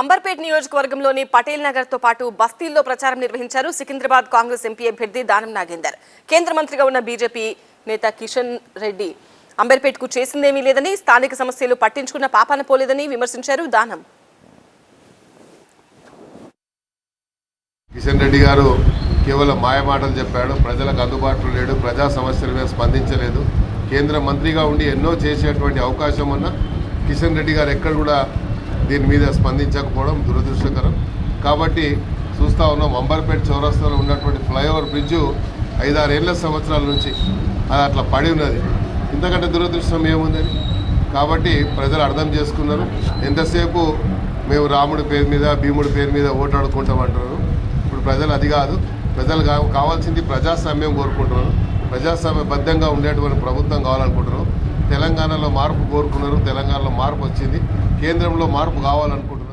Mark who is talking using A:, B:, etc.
A: అంబర్పేట్ నియోజకవర్గంలోని పటేల్ నగర్తో పాటు బస్తీల్లో ప్రచారం నిర్వహించారు సికింద్రాబాద్ కాంగ్రెస్ ఎంపీ అభ్యర్థి దానం నాగేందర్. కేంద్ర మంత్రిగా ఉన్న బీజేపీ నేత కిషన్ రెడ్డి అంబర్పేట్కు చేసిందేమీ లేదని స్థానిక సమస్యలు పట్టించుకున్న పాపాన పోలేదని విమర్శించారు దానం.
B: కిషన్ రెడ్డి గారు కేవలం మాయమాటలు చెప్పాడు ప్రజలకు అందుబాటులో లేడు ప్రజా సమస్యల మీద స్పందించలేదు. కేంద్ర మంత్రిగా ఉండి ఎన్నో చేసేటువంటి అవకాశం ఉన్న కిషన్ రెడ్డి గారు ఎక్కడ కూడా దీని మీద స్పందించకపోవడం దురదృష్టకరం. కాబట్టి చూస్తా ఉన్నాం అంబర్పేట చౌరస్తాలో ఉన్నటువంటి ఫ్లైఓవర్ బ్రిడ్జు ఐదారేళ్ళ సంవత్సరాల నుంచి అది అట్లా పడి ఉన్నది. ఇంతకంటే దురదృష్టం ఏముందని? కాబట్టి ప్రజలు అర్థం చేసుకున్నారు. ఎంతసేపు మేము రాముడి పేరు మీద భీముడి పేరు మీద ఓటాడుకుంటామంటున్నారు ఇప్పుడు ప్రజలు అది కాదు. ప్రజలు కా- కావాల్సింది ప్రజాస్వామ్యం కోరుకుంటున్నారు. ప్రజాస్వామ్యబద్ధంగా ఉండేటువంటి ప్రభుత్వం కావాలనుకుంటున్నారు. తెలంగాణలో మార్పు కోరుకున్నారు తెలంగాణలో మార్పు వచ్చింది. కేంద్రంలో మార్పు కావాలనుకుంటున్నారు.